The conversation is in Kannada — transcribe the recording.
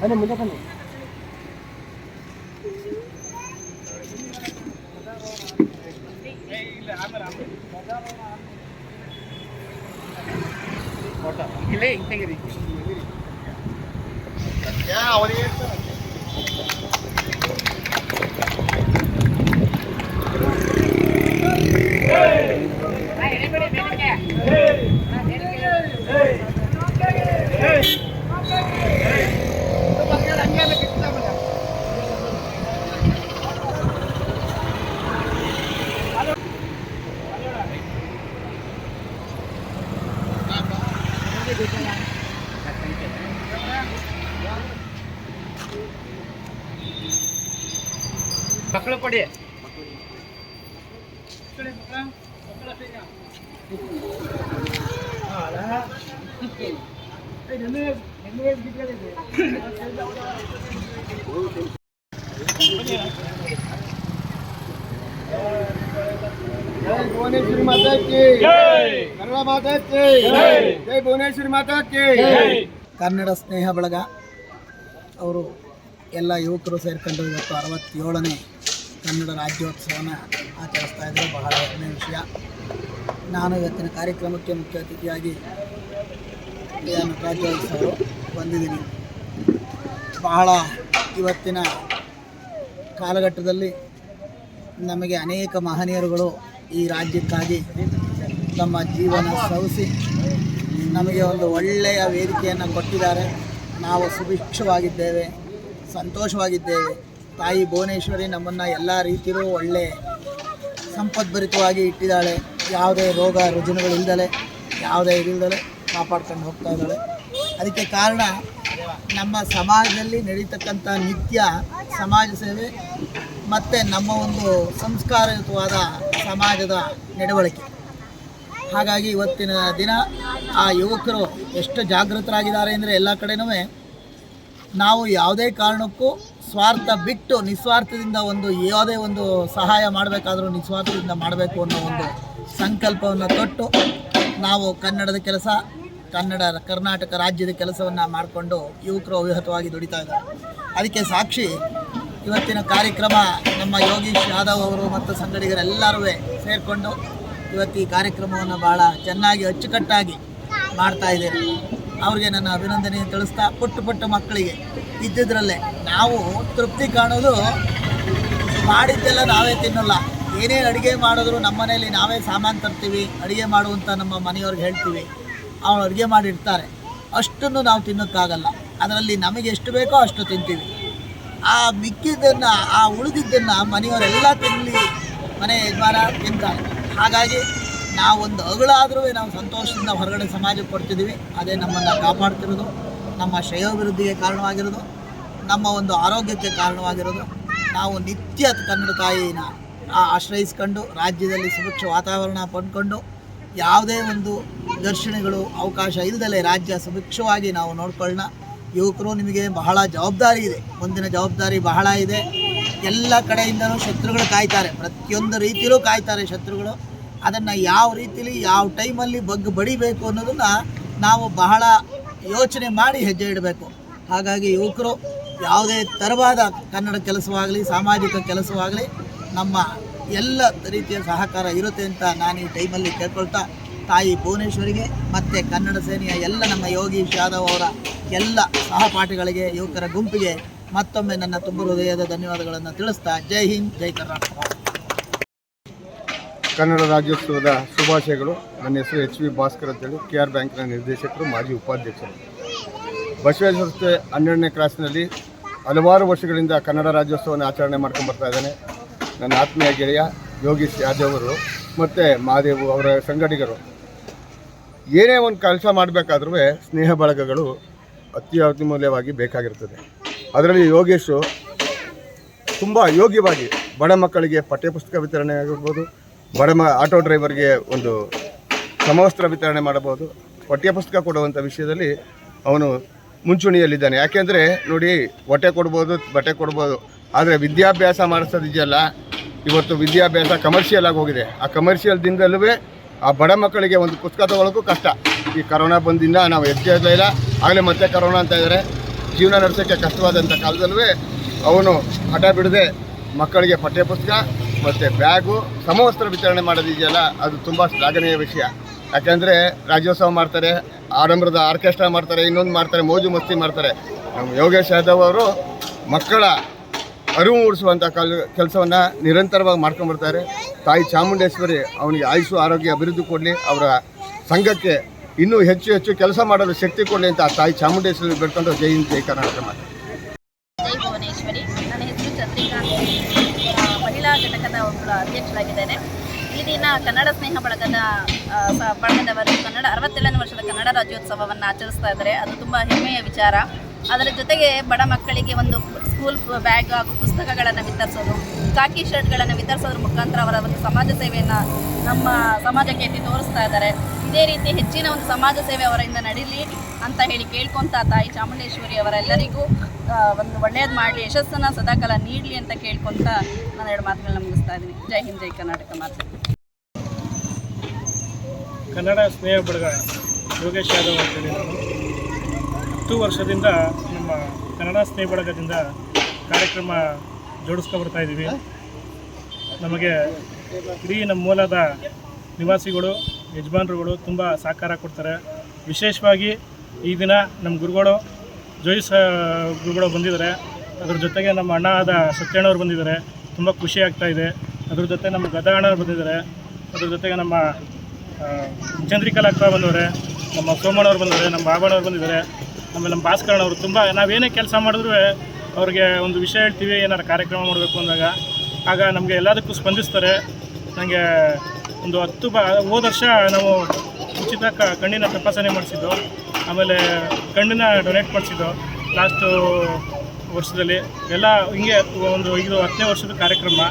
ಬನ್ನಿ ಮುಂದೆ ಬನ್ನಿ ಇಲ್ಲೇ ಹಿಂಗ್ ತೆಗೀರಿ ಮಕ್ಕಳು ಕೊಡಿ. ಭುವನೇಶ್ವರಿ ಮಾತಾ ಕಿ ಕನ್ನಡ ಮಾತಾ ಕಿ ಜೈ ಭುವನೇಶ್ವರಿ ಮಾತಾ ಕಿ ಕನ್ನಡ ಸ್ನೇಹ ಬಳಗ. ಅವರು ಎಲ್ಲ ಯುವಕರು ಸೇರ್ಕೊಂಡು ಇವತ್ತು ಅರವತ್ತೇಳನೇ ಕನ್ನಡ ರಾಜ್ಯೋತ್ಸವನ ಆಚರಿಸ್ತಾ ಇದ್ದರೆ ಬಹಳ ಹೆಮ್ಮೆಯ ವಿಷಯ. ನಾನು ಇವತ್ತಿನ ಕಾರ್ಯಕ್ರಮಕ್ಕೆ ಮುಖ್ಯ ಅತಿಥಿಯಾಗಿ ರಾಜ್ಯೋತ್ಸವರು ಬಂದಿದ್ದೀನಿ. ಬಹಳ ಇವತ್ತಿನ ಕಾಲಘಟ್ಟದಲ್ಲಿ ನಮಗೆ ಅನೇಕ ಮಹನೀಯರುಗಳು ಈ ರಾಜ್ಯಕ್ಕಾಗಿ ತಮ್ಮ ಜೀವನ ಸವಿಸಿ ನಮಗೆ ಒಂದು ಒಳ್ಳೆಯ ವೇದಿಕೆಯನ್ನು ಕೊಟ್ಟಿದ್ದಾರೆ. ನಾವು ಸುಭಿಕ್ಷವಾಗಿದ್ದೇವೆ, ಸಂತೋಷವಾಗಿದ್ದೇವೆ. ತಾಯಿ ಭುವನೇಶ್ವರಿ ನಮ್ಮನ್ನು ಎಲ್ಲ ರೀತಿಯೂ ಒಳ್ಳೆ ಸಂಪದ್ಭರಿತವಾಗಿ ಇಟ್ಟಿದ್ದಾಳೆ. ಯಾವುದೇ ರೋಗ ರುಜಿನಗಳಿಲ್ದಲೆ, ಯಾವುದೇ ಇದಿಲ್ದಲೆ ಕಾಪಾಡ್ಕೊಂಡು ಹೋಗ್ತಾ ಇದ್ದಾಳೆ. ಅದಕ್ಕೆ ಕಾರಣ ನಮ್ಮ ಸಮಾಜದಲ್ಲಿ ನಡೀತಕ್ಕಂಥ ನಿತ್ಯ ಸಮಾಜ ಸೇವೆ ಮತ್ತು ನಮ್ಮ ಒಂದು ಸಂಸ್ಕಾರಯುತವಾದ ಸಮಾಜದ ನಡವಳಿಕೆ. ಹಾಗಾಗಿ ಇವತ್ತಿನ ದಿನ ಆ ಯುವಕರು ಎಷ್ಟು ಜಾಗೃತರಾಗಿದ್ದಾರೆ ಅಂದರೆ ಎಲ್ಲ ಕಡೆನೂ ನಾವು ಯಾವುದೇ ಕಾರಣಕ್ಕೂ ಸ್ವಾರ್ಥ ಬಿಟ್ಟು ನಿಸ್ವಾರ್ಥದಿಂದ ಒಂದು ಯಾವುದೇ ಒಂದು ಸಹಾಯ ಮಾಡಬೇಕಾದ್ರೂ ನಿಸ್ವಾರ್ಥದಿಂದ ಮಾಡಬೇಕು ಅನ್ನೋ ಒಂದು ಸಂಕಲ್ಪವನ್ನು ತೊಟ್ಟು ನಾವು ಕನ್ನಡದ ಕೆಲಸ, ಕನ್ನಡ ಕರ್ನಾಟಕ ರಾಜ್ಯದ ಕೆಲಸವನ್ನು ಮಾಡಿಕೊಂಡು ಯುವಕರು ಅವಿಹತವಾಗಿ ದುಡಿತಾ ಇದ್ದಾರೆ. ಅದಕ್ಕೆ ಸಾಕ್ಷಿ, ಇವತ್ತಿನ ಕಾರ್ಯಕ್ರಮ ನಮ್ಮ ಯೋಗೀಶ್ ಯಾದವ್ ಅವರು ಮತ್ತು ಸಂಗಡಿಗರೆಲ್ಲರೂ ಸೇರಿಕೊಂಡು ಇವತ್ತು ಈ ಕಾರ್ಯಕ್ರಮವನ್ನು ಭಾಳ ಚೆನ್ನಾಗಿ ಅಚ್ಚುಕಟ್ಟಾಗಿ ಮಾಡ್ತಾ ಇದ್ದಾರೆ. ಅವ್ರಿಗೆ ನನ್ನ ಅಭಿನಂದನೆ ತಿಳಿಸ್ತಾ ಪುಟ್ಟ ಪುಟ್ಟ ಮಕ್ಕಳಿಗೆ ಇದ್ದಿದ್ರಲ್ಲೇ. ನಾವು ತೃಪ್ತಿ ಕಾಣೋದು ಮಾಡಿದ್ದೆಲ್ಲ ನಾವೇ ತಿನ್ನಲ್ಲ. ಏನೇ ಅಡುಗೆ ಮಾಡಿದ್ರು ನಮ್ಮ ಮನೆಯಲ್ಲಿ ನಾವೇ ಸಾಮಾನು ತರ್ತೀವಿ, ಅಡುಗೆ ಮಾಡುವಂಥ ನಮ್ಮ ಮನೆಯವ್ರಿಗೆ ಹೇಳ್ತೀವಿ. ಅವ್ರು ಅಡುಗೆ ಮಾಡಿರ್ತಾರೆ. ಅಷ್ಟನ್ನು ನಾವು ತಿನ್ನೋಕ್ಕಾಗಲ್ಲ. ಅದರಲ್ಲಿ ನಮಗೆ ಎಷ್ಟು ಬೇಕೋ ಅಷ್ಟು ತಿಂತೀವಿ. ಆ ಮಿಕ್ಕಿದ್ದನ್ನು, ಆ ಉಳಿದಿದ್ದನ್ನು ಮನೆಯವರೆಲ್ಲ ತಿನ್ನಲಿ ಮನೆ ಯಜಮಾನ ತಿಂತಾರೆ. ಹಾಗಾಗಿ ನಾವೊಂದು ಅಗಳಾದರೂ ನಾವು ಸಂತೋಷದಿಂದ ಹೊರಗಡೆ ಸಮಾಜಕ್ಕೆ ಕೊಡ್ತಿದ್ದೀವಿ. ಅದೇ ನಮ್ಮನ್ನು ಕಾಪಾಡ್ತಿರೋದು, ನಮ್ಮ ಶ್ರೇಯೋಭಿವೃದ್ಧಿಗೆ ಕಾರಣವಾಗಿರೋದು, ನಮ್ಮ ಒಂದು ಆರೋಗ್ಯಕ್ಕೆ ಕಾರಣವಾಗಿರೋದು. ನಾವು ನಿತ್ಯ ಕನ್ನಡ ತಾಯಿನ ಆಶ್ರಯಿಸ್ಕೊಂಡು, ರಾಜ್ಯದಲ್ಲಿ ಸುಭಿಕ್ಷ ವಾತಾವರಣ ಪಡ್ಕೊಂಡು, ಯಾವುದೇ ಒಂದು ಘರ್ಷಣೆಗಳು ಅವಕಾಶ ಇಲ್ಲದಲೇ ರಾಜ್ಯ ಸುಭಿಕ್ಷವಾಗಿ ನಾವು ನೋಡ್ಕೊಳ್ಳೋಣ. ಯುವಕರು, ನಿಮಗೆ ಬಹಳ ಜವಾಬ್ದಾರಿ ಇದೆ. ಮುಂದಿನ ಜವಾಬ್ದಾರಿ ಬಹಳ ಇದೆ. ಎಲ್ಲ ಕಡೆಯಿಂದಲೂ ಶತ್ರುಗಳು ಕಾಯ್ತಾರೆ. ಪ್ರತಿಯೊಂದು ರೀತಿಯಲ್ಲೂ ಕಾಯ್ತಾರೆ ಶತ್ರುಗಳು. ಅದನ್ನು ಯಾವ ರೀತಿಲಿ ಯಾವ ಟೈಮಲ್ಲಿ ಬಗ್ಗೆ ಬಡಿಬೇಕು ಅನ್ನೋದನ್ನು ನಾವು ಬಹಳ ಯೋಚನೆ ಮಾಡಿ ಹೆಜ್ಜೆ ಇಡಬೇಕು. ಹಾಗಾಗಿ ಯುವಕರು ಯಾವುದೇ ತರವಾದ ಕನ್ನಡ ಕೆಲಸವಾಗಲಿ, ಸಾಮಾಜಿಕ ಕೆಲಸವಾಗಲಿ, ನಮ್ಮ ಎಲ್ಲ ರೀತಿಯ ಸಹಕಾರ ಇರುತ್ತೆ ಅಂತ ನಾನು ಈ ಟೈಮಲ್ಲಿ ಕೇಳ್ಕೊಳ್ತಾ, ತಾಯಿ ಭುವನೇಶ್ವರಿಗೆ ಮತ್ತು ಕನ್ನಡ ಸೇನೆಯ ಎಲ್ಲ ನಮ್ಮ ಯೋಗೀಶ್ ಯಾದವ್ ಅವರ ಎಲ್ಲ ಸಹಪಾಠಿಗಳಿಗೆ, ಯುವಕರ ಗುಂಪಿಗೆ ಮತ್ತೊಮ್ಮೆ ನನ್ನ ತುಂಬ ಹೃದಯದ ಧನ್ಯವಾದಗಳನ್ನು ತಿಳಿಸ್ತಾ, ಜೈ ಹಿಂದ್, ಜೈ ಕರ್ನಾಟಕ. ಕನ್ನಡ ರಾಜ್ಯೋತ್ಸವದ ಶುಭಾಶಯಗಳು. ನನ್ನ ಹೆಸರು ಎಚ್ ವಿ ಭಾಸ್ಕರ್ ಅಂತೇಳಿ. ಕೆ ಆರ್ ಬ್ಯಾಂಕ್ನ ನಿರ್ದೇಶಕರು, ಮಾಜಿ ಉಪಾಧ್ಯಕ್ಷರು. ಬಸವೇಶ್ವರ ರಸ್ತೆ ಹನ್ನೆರಡನೇ ಕ್ರಾಸ್ನಲ್ಲಿ ಹಲವಾರು ವರ್ಷಗಳಿಂದ ಕನ್ನಡ ರಾಜ್ಯೋತ್ಸವನ ಆಚರಣೆ ಮಾಡ್ಕೊಂಡು ಬರ್ತಾ ಇದ್ದಾನೆ. ನನ್ನ ಆತ್ಮೀಯ ಗೆಳೆಯ ಯೋಗೀಶ್ ಯಾದವ್ ಅವರು ಮತ್ತು ಮಹಾದೇವು ಅವರ ಸಂಗಡಿಗರು. ಏನೇ ಒಂದು ಕೆಲಸ ಮಾಡಬೇಕಾದ್ರೂ ಸ್ನೇಹ ಬಳಗಗಳು ಅತಿ ಅತಿಮೂಲ್ಯವಾಗಿ ಬೇಕಾಗಿರ್ತದೆ. ಅದರಲ್ಲಿ ಯೋಗೇಶು ತುಂಬ ಯೋಗ್ಯವಾಗಿ ಬಡ ಮಕ್ಕಳಿಗೆ ಪಠ್ಯಪುಸ್ತಕ ವಿತರಣೆ ಆಗಿರ್ಬೋದು ಬಡ ಆಟೋ ಡ್ರೈವರ್ಗೆ ಒಂದು ಸಮವಸ್ತ್ರ ವಿತರಣೆ ಮಾಡಬಹುದು. ಪಠ್ಯಪುಸ್ತಕ ಕೊಡುವಂಥ ವಿಷಯದಲ್ಲಿ ಅವನು ಮುಂಚೂಣಿಯಲ್ಲಿದ್ದಾನೆ. ಯಾಕೆಂದರೆ ನೋಡಿ, ಹೊಟ್ಟೆ ಕೊಡ್ಬೋದು, ಬಟ್ಟೆ ಕೊಡ್ಬೋದು. ಆದರೆ ವಿದ್ಯಾಭ್ಯಾಸ ಮಾಡಿಸೋದಿದೆಯಲ್ಲ ಇವತ್ತು ವಿದ್ಯಾಭ್ಯಾಸ ಕಮರ್ಷಿಯಲ್ ಆಗಿ ಹೋಗಿದೆ. ಆ ಕಮರ್ಷಿಯಲ್ ದಿನದಲ್ಲೂ ಆ ಬಡ ಮಕ್ಕಳಿಗೆ ಒಂದು ಪುಸ್ತಕ ತಗೊಳ್ಳೋಕ್ಕೂ ಕಷ್ಟ. ಈ ಕರೋನಾ ಬಂದಿಂದ ನಾವು ಹೆಚ್ಚು ಇಲ್ಲ. ಆಗಲೇ ಮತ್ತೆ ಕರೋನಾ ಅಂತ ಇದ್ದಾರೆ ಜೀವನ ನಡೆಸೋಕ್ಕೆ ಕಷ್ಟವಾದಂಥ ಕಾಲದಲ್ಲೂ ಅವನು ಹಠ ಬಿಡದೆ ಮಕ್ಕಳಿಗೆ ಪಠ್ಯಪುಸ್ತಕ ಮತ್ತು ಬ್ಯಾಗು ಸಮವಸ್ತ್ರ ವಿತರಣೆ ಮಾಡೋದಿದೆಯಲ್ಲ, ಅದು ತುಂಬ ಶ್ಲಾಘನೀಯ ವಿಷಯ. ಯಾಕೆಂದರೆ ರಾಜ್ಯೋತ್ಸವ ಮಾಡ್ತಾರೆ, ಆಡಂಬರದ ಆರ್ಕೆಸ್ಟ್ರಾ ಮಾಡ್ತಾರೆ, ಇನ್ನೊಂದು ಮಾಡ್ತಾರೆ, ಮೋಜು ಮಸ್ತಿ ಮಾಡ್ತಾರೆ. ನಮ್ಮ ಯೋಗೇಶ್ ಯಾದವ್ ಅವರು ಮಕ್ಕಳ ಅರಿವು ಮೂಡಿಸುವಂಥ ಕಲ್, ಕೆಲಸವನ್ನು ನಿರಂತರವಾಗಿ ಮಾಡ್ಕೊಂಡ್ಬರ್ತಾರೆ ತಾಯಿ ಚಾಮುಂಡೇಶ್ವರಿ ಅವನಿಗೆ ಆಯುಷು, ಆರೋಗ್ಯ, ಅಭಿವೃದ್ಧಿ ಕೊಡಲಿ, ಅವರ ಸಂಘಕ್ಕೆ ಇನ್ನೂ ಹೆಚ್ಚು ಹೆಚ್ಚು ಕೆಲಸ ಮಾಡಲು ಶಕ್ತಿ ಕೊಡಲಿ ಅಂತ ತಾಯಿ ಚಾಮುಂಡೇಶ್ವರಿ ಬೇಡ್ಕೊಂಡು ಜೈ ಹಿಂದ್, ಜೈ ಕರ್ನಾಟಕ ಮಾಡಿ ಘಟಕದ ಒಬ್ಬಳು ಅಧ್ಯಕ್ಷರಾಗಿದ್ದೇನೆ. ಈ ದಿನ ಕನ್ನಡ ಸ್ನೇಹ ಬಳಗದ ಬಳಗದವರು ಕನ್ನಡ, ಅರವತ್ತೇಳನೇ ವರ್ಷದ ಕನ್ನಡ ರಾಜ್ಯೋತ್ಸವವನ್ನು ಆಚರಿಸ್ತಾ ಇದ್ದಾರೆ. ಅದು ತುಂಬ ಹೆಮ್ಮೆಯ ವಿಚಾರ. ಅದರ ಜೊತೆಗೆ ಬಡ ಮಕ್ಕಳಿಗೆ ಒಂದು ಸ್ಕೂಲ್ ಬ್ಯಾಗ್ ಹಾಗೂ ಪುಸ್ತಕಗಳನ್ನು ವಿತರಿಸೋದು ಕಾಕಿ ಶರ್ಟ್ಗಳನ್ನು ವಿತರಿಸೋದ್ರ ಮುಖಾಂತರ ಅವರ ಒಂದು ಸಮಾಜ ಸೇವೆಯನ್ನು ನಮ್ಮ ಸಮಾಜಕ್ಕೆ ಎತ್ತಿ ತೋರಿಸ್ತಾ ಇದ್ದಾರೆ. ಇದೇ ರೀತಿ ಹೆಚ್ಚಿನ ಒಂದು ಸಮಾಜ ಸೇವೆ ಅವರಿಂದ ನಡೀಲಿ ಅಂತ ಹೇಳಿ ಕೇಳ್ಕೊತಾ ತಾಯಿ ಚಾಮುಂಡೇಶ್ವರಿ ಅವರೆಲ್ಲರಿಗೂ ಒಂದು ಒಳ್ಳೆಯದು ಮಾಡಲಿ, ಯಶಸ್ಸನ್ನು ಸದಾಕಾಲ ನೀಡಲಿ ಅಂತ ಕೇಳ್ಕೊಂತ ನಾನು ಎರಡು ಮಾತುಗಳನ್ನ ಮುಗಿಸ್ತಾ ಇದ್ದೀನಿ. ಜೈ ಹಿಂದ್, ಜೈ ಕರ್ನಾಟಕ ಮಾತು. ಕನ್ನಡ ಸ್ನೇಹ ಬಳಗ ಯೋಗೇಶ್ ಯಾದವ್ ಅಂತೇಳಿ ನಾನು ಹತ್ತು ವರ್ಷದಿಂದ ನಮ್ಮ ಕನ್ನಡ ಸ್ನೇಹ ಬಳಗದಿಂದ ಕಾರ್ಯಕ್ರಮ ಜೋಡಿಸ್ಕೊ ಬರ್ತಾ ಇದ್ದೀವಿ. ನಮಗೆ ಇಡೀ ನಮ್ಮ ಮೂಲದ ನಿವಾಸಿಗಳು, ಯಜಮಾನರುಗಳು ತುಂಬ ಸಹಕಾರ ಕೊಡ್ತಾರೆ. ವಿಶೇಷವಾಗಿ ಈ ದಿನ ನಮ್ಮ ಗುರುಗಳು ಜೋಯಿಸ ಗುರುಗಳು ಬಂದಿದ್ದಾರೆ. ಅದ್ರ ಜೊತೆಗೆ ನಮ್ಮ ಅಣ್ಣ ಆದ ಸತ್ಯಣ್ಣವ್ರು ಬಂದಿದ್ದಾರೆ. ತುಂಬ ಖುಷಿ ಆಗ್ತಾ ಇದೆ. ಅದ್ರ ಜೊತೆ ನಮ್ಮ ಗದಾ ಅಣ್ಣವ್ರು ಬಂದಿದ್ದಾರೆ. ಅದ್ರ ಜೊತೆಗೆ ನಮ್ಮ ಚಂದ್ರಿಕಲಾಕ್ರ ಬಂದವರೆ ಬಂದವ್ರೆ, ನಮ್ಮ ಸೋಮಣ್ಣವ್ರು ಬಂದಿದ್ದಾರೆ ನಮ್ಮ ಬಾಬಣ್ಣವ್ರು ಬಂದಿದ್ದಾರೆ. ಆಮೇಲೆ ನಮ್ಮ ಭಾಸ್ಕರಣ್ಣವರು ತುಂಬ ನಾವೇನೇ ಕೆಲಸ ಮಾಡಿದ್ರೂ ಅವ್ರಿಗೆ ಒಂದು ವಿಷಯ ಹೇಳ್ತೀವಿ, ಏನಾರು ಕಾರ್ಯಕ್ರಮ ಮಾಡಬೇಕು ಅಂದಾಗ. ಆಗ ನಮಗೆ ಎಲ್ಲದಕ್ಕೂ ಸ್ಪಂದಿಸ್ತಾರೆ. ನನಗೆ ಒಂದು ಹತ್ತು ಬ, ಹೋದ ವರ್ಷ ನಾವು ಉಚಿತ ಕಣ್ಣಿನ ತಪಾಸಣೆ ಮಾಡಿಸಿದ್ದು. ಆಮೇಲೆ ಕಣ್ಣಿನ ಡೊನೇಟ್ ಮಾಡಿಸಿದ್ದು ಲಾಸ್ಟು ವರ್ಷದಲ್ಲಿ. ಎಲ್ಲ ಹಿಂಗೆ ಒಂದು ಇದು ಹತ್ತನೇ ವರ್ಷದ ಕಾರ್ಯಕ್ರಮ.